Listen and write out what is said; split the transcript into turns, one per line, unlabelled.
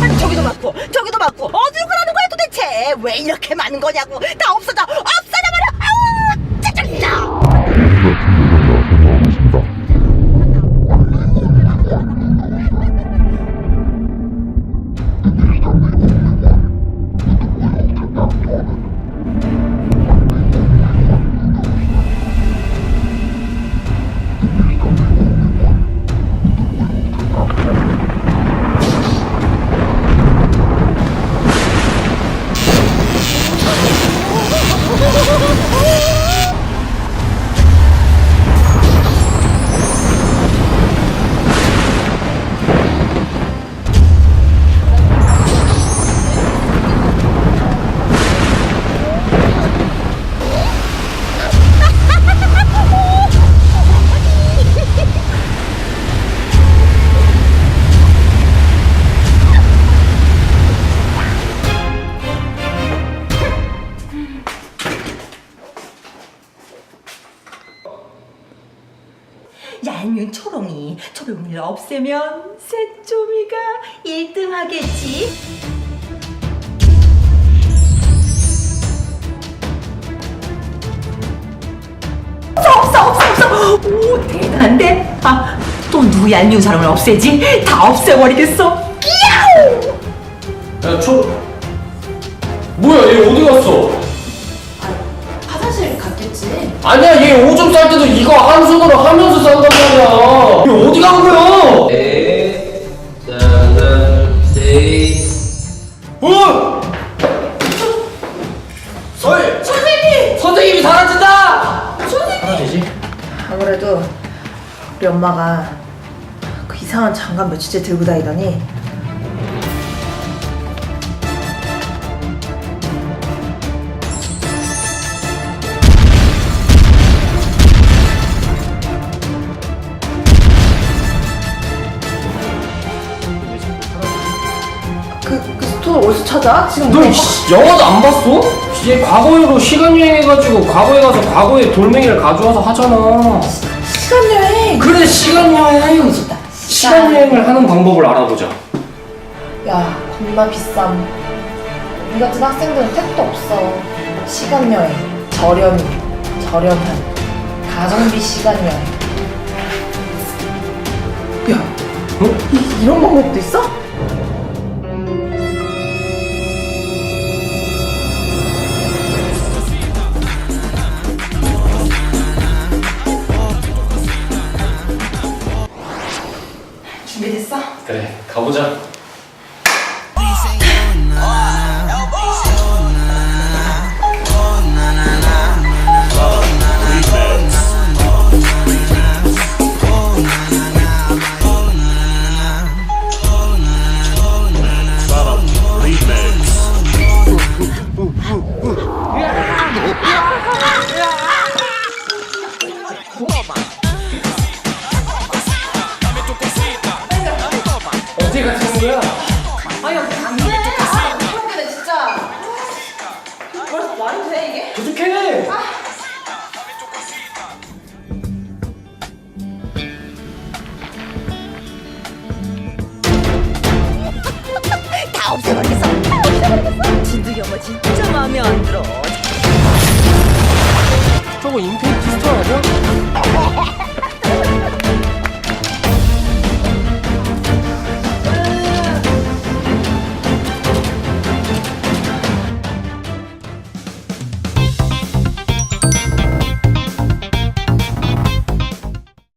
아니 저기도 맞고 저기도 맞고. 어디로 가라는 거야 도대체? 왜 이렇게 많은 거냐고. 다 없어져 없 얄미운 초롱이 초롱이를 없애면 새조미가 1등 하겠지? 없어 없어 없어. 오 대단한데? 아 또 누구 얄미운 사람을 없애지? 다 없애버리겠어? 끼야우
야, 초. 뭐야, 얘 어디 갔어?
갔겠지.
아니야, 얘 오줌 쌀 때도 이거 한 손으로 하면서 싼단 말이야. 얘 어디 간 거야?
네, 짜잔, 네.
어? 서 선생님! 선생님이 사라진다! 선생님! 사라지지?
아무래도 우리 엄마가 그 이상한 장갑 며칠째 들고 다니더니 어 어디서 찾아? 지금
너
우리
씨, 영화도 안 봤어? 얘 과거로 시간 여행해가지고 과거에 가서 과거의 돌멩이를 가져와서 하잖아.
시간 여행!
그래, 시간 여행!
좋다.
시간 여행을 하는 방법을 알아보자.
야, 겁나 비쌈. 우리 같은 학생들은 택도 없어. 시간 여행, 저렴이, 저렴한, 가성비 시간 여행. 야,
어?
이, 이런 방법도 있어? 준비됐어?
그래, 가보자. 같은 거야?
근데 진짜 벌써 말이 돼 이게?
부족해!
다 없애버리겠어 다 진짜 마음에 안 들어
저거 임팩트 스토어 아니야?